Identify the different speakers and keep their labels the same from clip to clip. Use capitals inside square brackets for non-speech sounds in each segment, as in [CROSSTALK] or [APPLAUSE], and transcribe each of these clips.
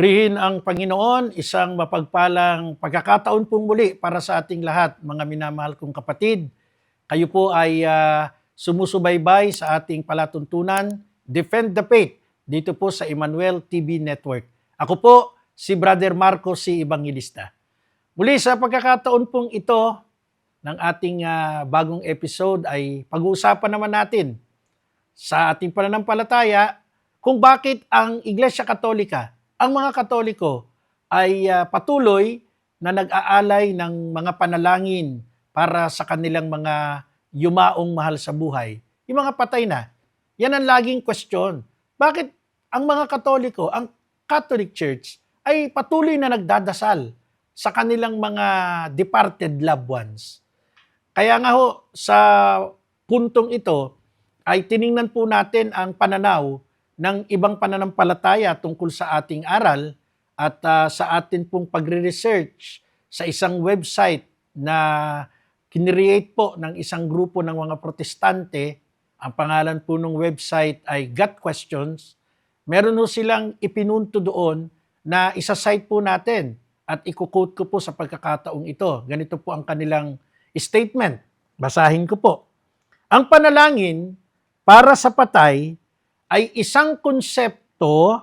Speaker 1: Purihin ang Panginoon, isang mapagpalang pagkakataon pong muli para sa ating lahat, mga minamahal kong kapatid. Kayo po ay ah, sumusubaybay sa ating palatuntunan, Defend the Faith, dito po sa Emmanuel TV Network. Ako po, si Brother Marco C. Evangelista. Muli sa pagkakataon pong ito ng ating ah, bagong episode ay pag-uusapan naman natin sa ating pananampalataya kung bakit ang Iglesia Katolika, ang mga Katoliko ay ah, patuloy na nag-aalay ng mga panalangin para sa kanilang mga yumaong mahal sa buhay. Yung mga patay na. Yan ang laging question. Bakit ang mga Katoliko, ang Catholic Church ay patuloy na nagdadasal sa kanilang mga departed loved ones? Kaya nga ho, sa puntong ito, ay tiningnan po natin ang pananaw ng ibang pananampalataya tungkol sa ating aral at ah, sa atin pong pagre-research sa isang website na kinreate po ng isang grupo ng mga protestante. Ang pangalan po ng website ay Got Questions. Meron po silang ipinunto doon na isa-cite po natin at ikukote ko po sa pagkakataong ito. Ganito po ang kanilang statement. Basahin ko po. Ang panalangin para sa patay ay isang konsepto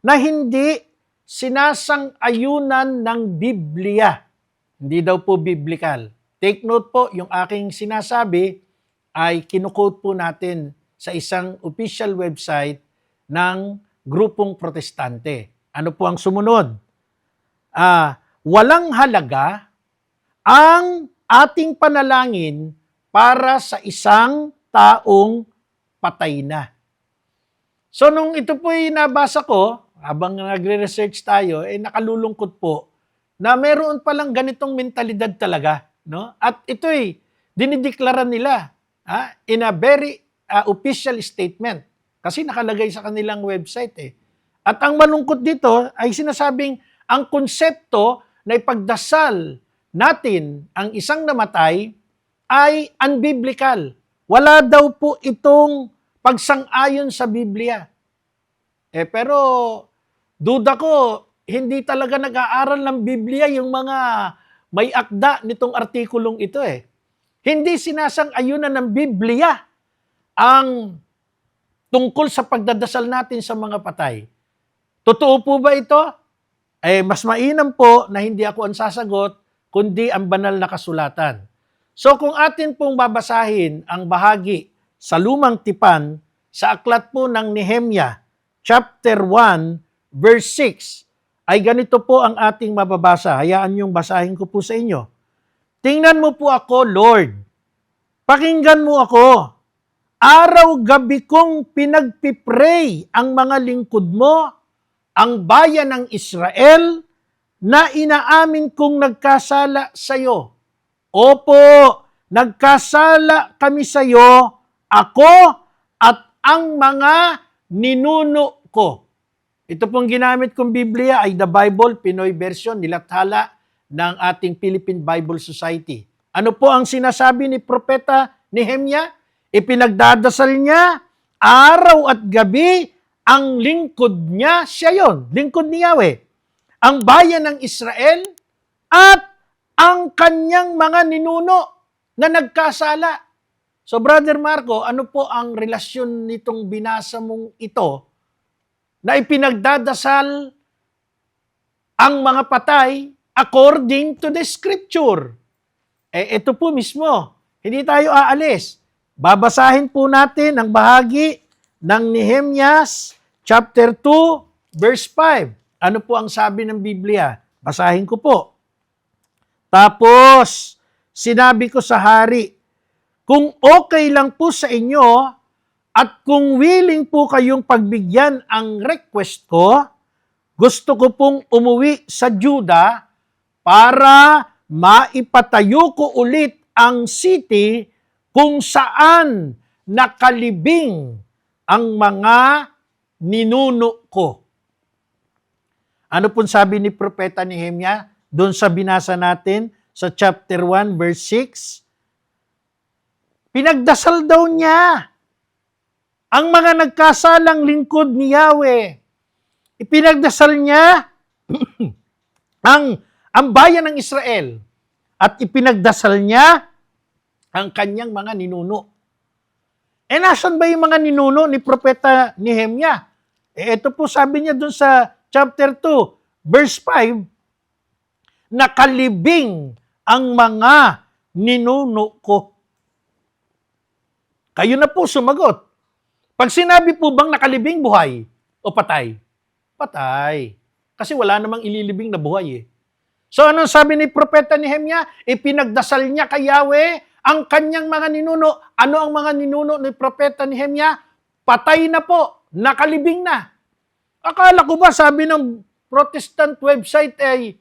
Speaker 1: na hindi sinasang-ayunan ng Biblia. Hindi daw po biblical. Take note po, yung aking sinasabi ay kinukote po natin sa isang official website ng grupong protestante. Ano po ang sumunod? Ah, walang halaga ang ating panalangin para sa isang taong patay na. So nung ito po ay nabasa ko, habang nagre-research tayo, eh nakalulungkot po na meron palang ganitong mentalidad talaga. No? At ito ay dinideklara nila ah, in a very ah, official statement. Kasi nakalagay sa kanilang website eh. At ang malungkot dito ay sinasabing ang konsepto na ipagdasal natin ang isang namatay ay unbiblical. Wala daw po itong pagsang-ayon sa Biblia. Eh pero duda ko, hindi talaga nag-aaral ng Biblia yung mga may akda nitong artikulong ito eh. Hindi sinasang-ayunan ng Biblia ang tungkol sa pagdadasal natin sa mga patay. Totoo po ba ito? Eh, mas mainam po na hindi ako ang sasagot, kundi ang banal na kasulatan. So kung atin pong babasahin ang bahagi sa lumang tipan sa aklat po ng Nehemia, chapter 1, verse 6, ay ganito po ang ating mababasa. Hayaan niyong basahin ko po sa inyo. Tingnan mo po ako, Lord. Pakinggan mo ako. Araw-gabi kong pinagpipray ang mga lingkod mo, ang bayan ng Israel, na inaamin kong nagkasala sa iyo. Opo, nagkasala kami sa iyo, ako at ang mga ninuno ko. Ito pong ginamit kong Biblia ay the Bible, Pinoy version, nilathala ng ating Philippine Bible Society. Ano po ang sinasabi ni Propeta Nehemia? Ipinagdadasal niya araw at gabi ang lingkod niya, siya yon, lingkod ni Yahweh. Ang bayan ng Israel at ang kanyang mga ninuno na nagkasala. So Brother Marco, ano po ang relasyon nitong binasa mong ito na ipinagdadasal ang mga patay according to the scripture? Eh, ito po mismo, hindi tayo aalis. Babasahin po natin ang bahagi ng Nehemias chapter 2 verse 5. Ano po ang sabi ng Biblia? Basahin ko po. Tapos, sinabi ko sa hari, kung okay lang po sa inyo at kung willing po kayong pagbigyan ang request ko, gusto ko pong umuwi sa Juda para maipatayo ko ulit ang city kung saan nakalibing ang mga ninuno ko. Ano pong sabi ni Propeta Nehemia doon sa binasa natin sa chapter 1 verse 6? Pinagdasal daw niya ang mga nagkasalang lingkod ni Yahweh. ipinagdasal niya [CLEARS THROAT] ang ang bayan ng Israel at ipinagdasal niya ang kanyang mga ninuno. Eh, nasan ba yung mga ninuno ni Propeta Nehemia? Eh, ito po sabi niya dun sa chapter 2, verse 5, nakalibing ang mga ninuno ko. Kayo na po sumagot. Pag sinabi po bang nakalibing buhay o patay? Patay. Kasi wala namang ililibing na buhay eh. So anong sabi ni Propeta Nehemia? Ipinagdasal niya kay Yahweh ang kanyang mga ninuno. Ano ang mga ninuno ni Propeta Nehemia? Patay na po. Nakalibing na. Akala ko ba sabi ng Protestant website ay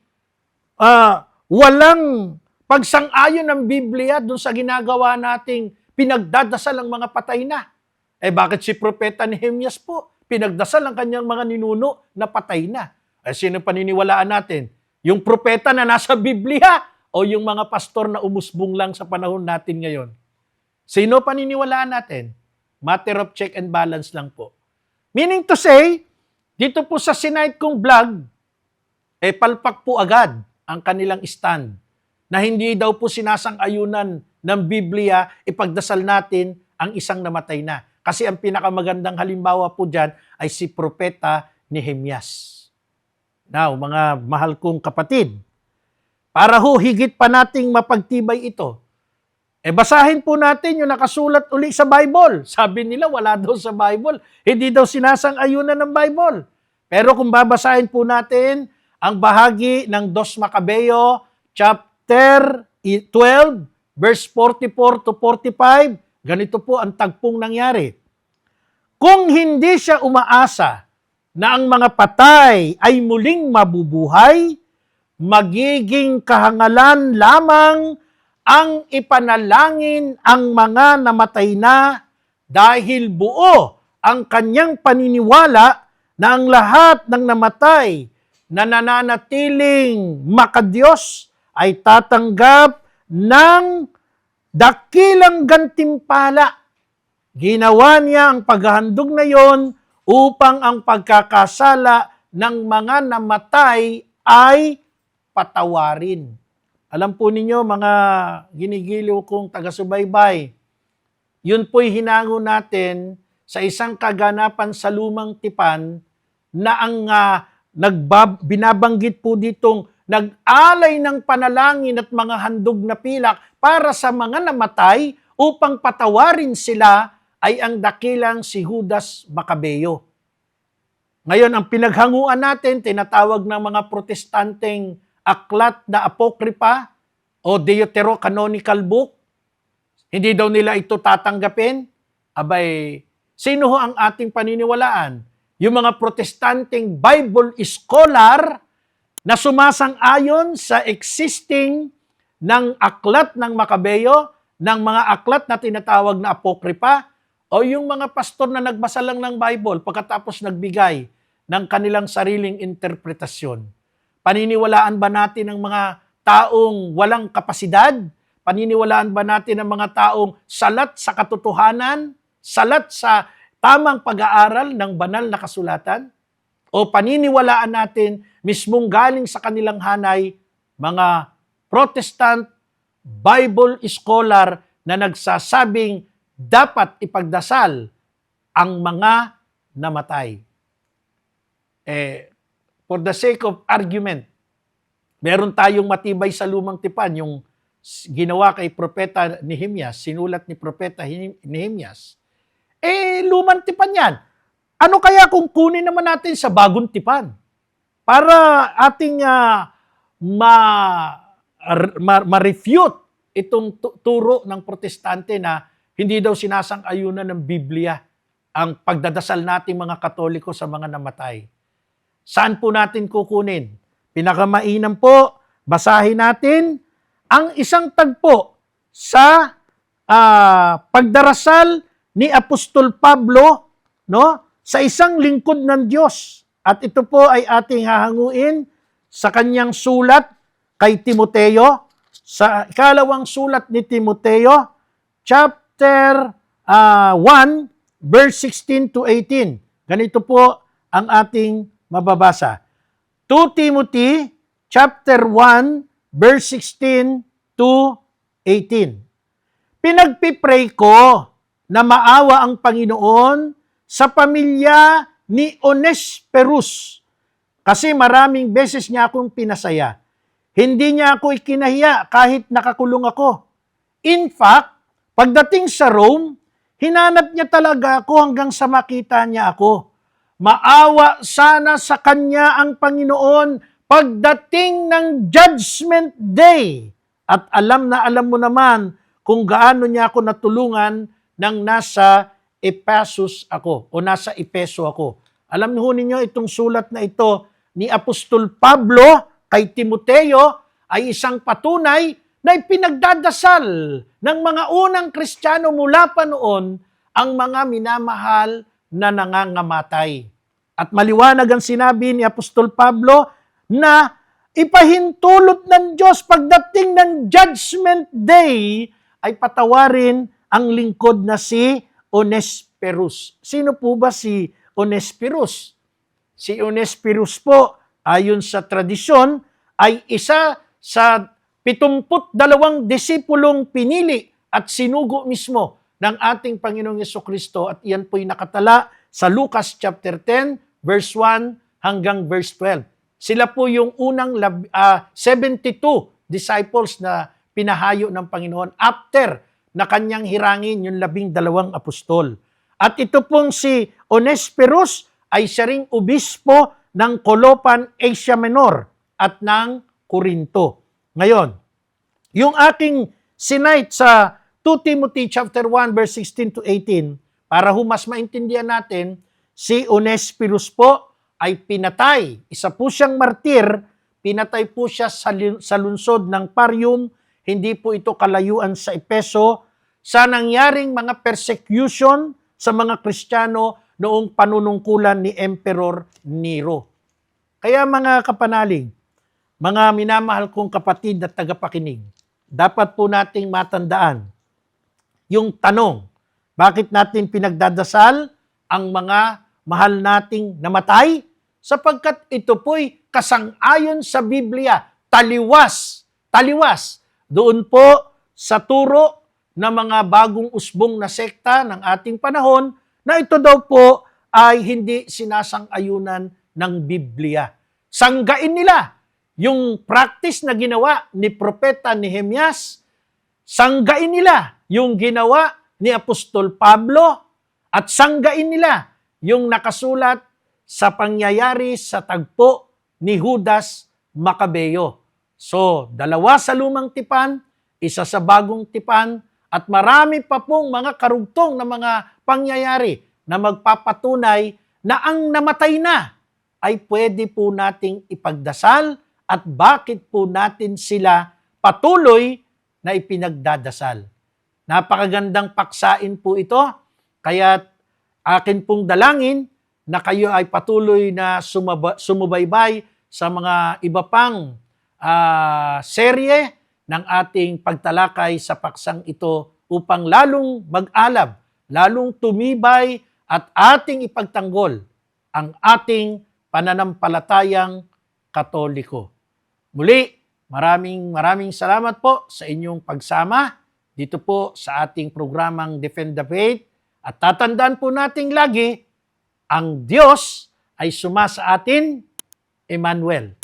Speaker 1: ah, walang pagsang-ayon ng Biblia dun sa ginagawa nating pinagdadasal ang mga patay na. Eh bakit si Propeta Nehemias po? Pinagdasal ang kanyang mga ninuno na patay na. Eh sino paniniwalaan natin? Yung propeta na nasa Biblia o yung mga pastor na umusbong lang sa panahon natin ngayon? Sino paniniwalaan natin? Matter of check and balance lang po. Meaning to say, dito po sa sinight kong vlog, eh palpak po agad ang kanilang stand na hindi daw po sinasang-ayunan ng Biblia, ipagdasal natin ang isang namatay na. Kasi ang pinakamagandang halimbawa po dyan ay si Propeta Nehemias. Now, mga mahal kong kapatid, para ho higit pa nating mapagtibay ito, eh basahin po natin yung nakasulat uli sa Bible. Sabi nila wala [LAUGHS] daw sa Bible. Hindi daw sinasang-ayunan ng Bible. Pero kung babasahin po natin ang bahagi ng Dos Macabeo, chapter 12, verse 44 to 45, ganito po ang tagpong nangyari. Kung hindi siya umaasa na ang mga patay ay muling mabubuhay, magiging kahangalan lamang ang ipanalangin ang mga namatay na dahil buo ang kanyang paniniwala na ang lahat ng namatay na nananatiling makadiyos ay tatanggap ng dakilang gantimpala. Ginawa niya ang paghahandog na yon upang ang pagkakasala ng mga namatay ay patawarin. Alam po ninyo, mga ginigiliw kong taga-subaybay, yun po'y hinango natin sa isang kaganapan sa lumang tipan na ang uh, nagbab- binabanggit po ditong nag-alay ng panalangin at mga handog na pilak para sa mga namatay upang patawarin sila ay ang dakilang si Judas Macabeo. Ngayon, ang pinaghanguan natin, tinatawag ng mga protestanteng aklat na apokripa o deuterocanonical book, hindi daw nila ito tatanggapin. Abay, sino ho ang ating paniniwalaan? Yung mga protestanteng Bible scholar na sumasang-ayon sa existing ng aklat ng Makabeo, ng mga aklat na tinatawag na apokripa, o yung mga pastor na nagbasa lang ng Bible pagkatapos nagbigay ng kanilang sariling interpretasyon. Paniniwalaan ba natin ang mga taong walang kapasidad? Paniniwalaan ba natin ang mga taong salat sa katotohanan? Salat sa tamang pag-aaral ng banal na kasulatan? O paniniwalaan natin mismong galing sa kanilang hanay mga Protestant Bible scholar na nagsasabing dapat ipagdasal ang mga namatay. Eh, for the sake of argument, meron tayong matibay sa lumang tipan, yung ginawa kay Propeta Nehemias, sinulat ni Propeta Nehemias, eh, lumang tipan yan. Ano kaya kung kunin naman natin sa bagong tipan? Para ating uh, ma, ma, ma-refute itong turo ng protestante na hindi daw sinasang-ayunan ng Biblia ang pagdadasal nating mga Katoliko sa mga namatay. Saan po natin kukunin? Pinakamainam po, basahin natin ang isang tagpo sa uh, pagdarasal ni Apostol Pablo no sa isang lingkod ng Diyos. At ito po ay ating hahanguin sa kanyang sulat kay Timoteo, sa ikalawang sulat ni Timoteo, chapter uh, 1, verse 16 to 18. Ganito po ang ating mababasa. 2 Timothy chapter 1 verse 16 to 18. Pinagpipray ko na maawa ang Panginoon sa pamilya ni Onesperus kasi maraming beses niya akong pinasaya. Hindi niya ako ikinahiya kahit nakakulong ako. In fact, pagdating sa Rome, hinanap niya talaga ako hanggang sa makita niya ako. Maawa sana sa kanya ang Panginoon pagdating ng Judgment Day. At alam na alam mo naman kung gaano niya ako natulungan nang nasa Ephesus ako o nasa Epeso ako. Alam niyo ninyo itong sulat na ito ni Apostol Pablo kay Timoteo ay isang patunay na ipinagdadasal ng mga unang Kristiyano mula pa noon ang mga minamahal na nangangamatay. At maliwanag ang sinabi ni Apostol Pablo na ipahintulot ng Diyos pagdating ng Judgment Day ay patawarin ang lingkod na si Onesperus. Sino po ba si Onesperus? Si Onesperus po, ayon sa tradisyon, ay isa sa 72 disipulong pinili at sinugo mismo ng ating Panginoong Yeso Kristo at iyan po'y nakatala sa Lucas chapter 10 verse 1 hanggang verse 12. Sila po yung unang lab, ah, 72 disciples na pinahayo ng Panginoon after na kanyang hirangin yung labing dalawang apostol. At ito pong si Onesperus ay siya ring obispo ng Colopan, Asia Menor at ng Corinto. Ngayon, yung aking sinite sa 2 Timothy chapter 1 verse 16 to 18 para ho mas maintindihan natin si Onesperus po ay pinatay. Isa po siyang martir, pinatay po siya sa, sa lunsod ng Parium, hindi po ito kalayuan sa Epeso, sa nangyaring mga persecution sa mga Kristiyano noong panunungkulan ni Emperor Nero. Kaya mga kapanalig, mga minamahal kong kapatid at tagapakinig, dapat po nating matandaan yung tanong, bakit natin pinagdadasal ang mga mahal nating namatay? Sapagkat ito po'y kasang-ayon sa Biblia, taliwas, taliwas. Doon po sa turo ng mga bagong usbong na sekta ng ating panahon na ito daw po ay hindi sinasang-ayunan ng Biblia. Sanggain nila yung practice na ginawa ni Propeta Nehemias, sanggain nila yung ginawa ni Apostol Pablo, at sanggain nila yung nakasulat sa pangyayari sa tagpo ni Judas Macabeo. So, dalawa sa lumang tipan, isa sa bagong tipan, at marami pa pong mga karugtong na mga pangyayari na magpapatunay na ang namatay na ay pwede po nating ipagdasal at bakit po natin sila patuloy na ipinagdadasal. Napakagandang paksain po ito, kaya akin pong dalangin na kayo ay patuloy na sumaba, sumubaybay sa mga iba pang ah, serye ng ating pagtalakay sa paksang ito upang lalong mag-alab, lalong tumibay at ating ipagtanggol ang ating pananampalatayang katoliko. Muli, maraming maraming salamat po sa inyong pagsama dito po sa ating programang Defend the Faith at tatandaan po nating lagi, ang Diyos ay suma sa atin, Emmanuel.